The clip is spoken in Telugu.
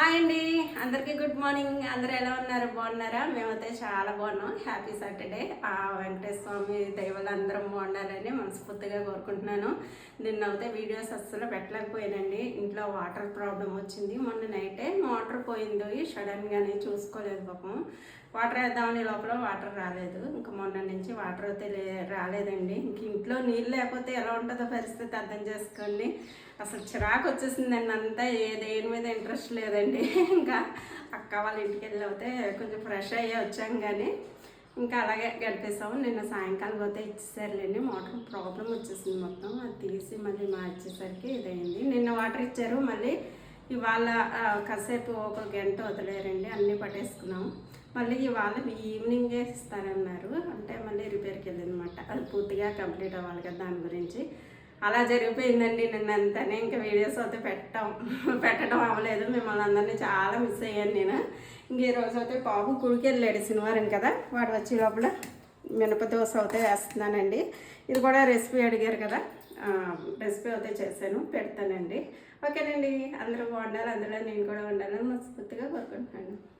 హాయ్ అండి. అందరికీ గుడ్ మార్నింగ్. అందరూ ఎలా ఉన్నారు? బాగున్నారా? మేమైతే చాలా బాగున్నాం. Happy Saturday. ఆ వెంకటేశ్వర స్వామి దైవాలు అందరం బాగుండాలని మనస్ఫూర్తిగా కోరుకుంటున్నాను. నిన్న అయితే వీడియోస్ అస్సలు పెట్టలేకపోయానండి. ఇంట్లో వాటర్ ప్రాబ్లం వచ్చింది. మొన్న నైటే మోటార్ పోయింది. సడన్గానే చూసుకోలేదు పాపం. వాటర్ వేద్దామని లోపల వాటర్ రాలేదు. ఇంకా మొన్న నుంచి వాటర్ అయితే లే- రాలేదండి. ఇంక ఇంట్లో నీళ్ళు లేకపోతే ఎలా ఉంటుందో పరిస్థితి అర్థం చేసుకోండి. అసలు చిరాకు వచ్చేసిందండి అంతా. ఏ దేని మీద ఇంట్రెస్ట్ లేదండి. ఇంకా అక్క వాళ్ళ ఇంటికి వెళ్ళి అయితే కొంచెం ఫ్రెష్ అయ్యి వచ్చాం కానీ ఇంకా అలాగే గడిపేసాము. నిన్న సాయంకాలం పోతే ఇచ్చేసారులేండి. మోటార్ ప్రాబ్లం వచ్చేసింది మొత్తం. అది తీసి మళ్ళీ మార్చేసరికి ఇదైంది. నిన్న వాటర్ ఇచ్చారు. మళ్ళీ ఇవాళ కాసేపు ఒక గంట వదిలేరండి. అన్నీ పట్టేసుకున్నాము. మళ్ళీ ఇవాళ ఈవినింగే ఇస్తారన్నారు. అంటే మళ్ళీ రిపేర్కి వెళ్ళిందనమాట అది పూర్తిగా కంప్లీట్ అవ్వాలి కదా దాని గురించి. అలా జరిగిపోయిందండి నిన్న అంతానే. ఇంకా వీడియోస్ అయితే పెట్టడం పెట్టడం అవ్వలేదు. మిమ్మల్ని అందరినీ చాలా మిస్ అయ్యాను నేను. ఇంక ఈరోజు అయితే బాబు కుడికి వెళ్ళాడు శనివారం కదా. వాడు వచ్చే లోపల మినప దోశ అయితే వేస్తున్నానండి. ఇది కూడా రెసిపీ అడిగారు కదా. రెసిపీ అయితే చేశాను. పెడతానండి. ఓకేనండి. అందరూ బాగుండాలి. అందులో నేను కూడా ఉండాలని మనస్ఫూర్తిగా కోరుకుంటున్నాను.